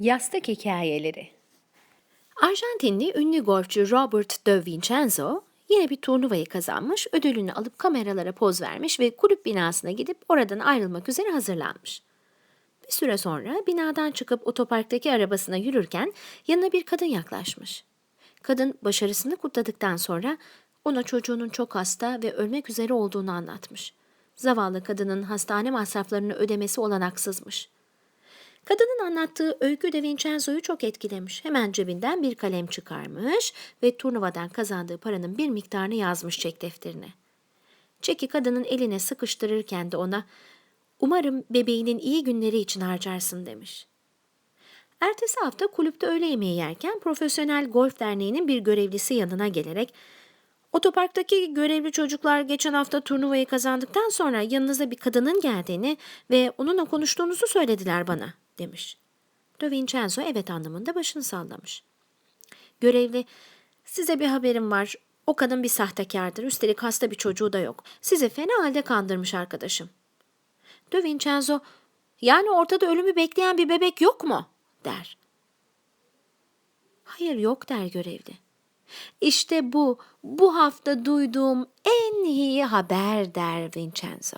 Yastık Hikayeleri Arjantinli ünlü golfçü Robert de Vincenzo yine bir turnuvayı kazanmış, ödülünü alıp kameralara poz vermiş ve kulüp binasına gidip oradan ayrılmak üzere hazırlanmış. Bir süre sonra binadan çıkıp otoparktaki arabasına yürürken yanına bir kadın yaklaşmış. Kadın başarısını kutladıktan sonra ona çocuğunun çok hasta ve ölmek üzere olduğunu anlatmış. Zavallı kadının hastane masraflarını ödemesi olanaksızmış. Kadının anlattığı öykü de Vincenzo'yu çok etkilemiş. Hemen cebinden bir kalem çıkarmış ve turnuvadan kazandığı paranın bir miktarını yazmış çek defterine. Çeki kadının eline sıkıştırırken de ona umarım bebeğinin iyi günleri için harcarsın demiş. Ertesi hafta kulüpte öğle yemeği yerken Profesyonel Golf Derneği'nin bir görevlisi yanına gelerek Otoparktaki görevli çocuklar geçen hafta turnuvayı kazandıktan sonra yanınıza bir kadının geldiğini ve onunla konuştuğunuzu söylediler bana, demiş. De Vincenzo evet anlamında başını sallamış. Görevli, size bir haberim var. O kadın bir sahtekardır. Üstelik hasta bir çocuğu da yok. Sizi fena halde kandırmış arkadaşım. De Vincenzo, yani ortada ölümü bekleyen bir bebek yok mu? der. Hayır yok der görevli. İşte bu, bu hafta duyduğum en iyi haber der Vincenzo.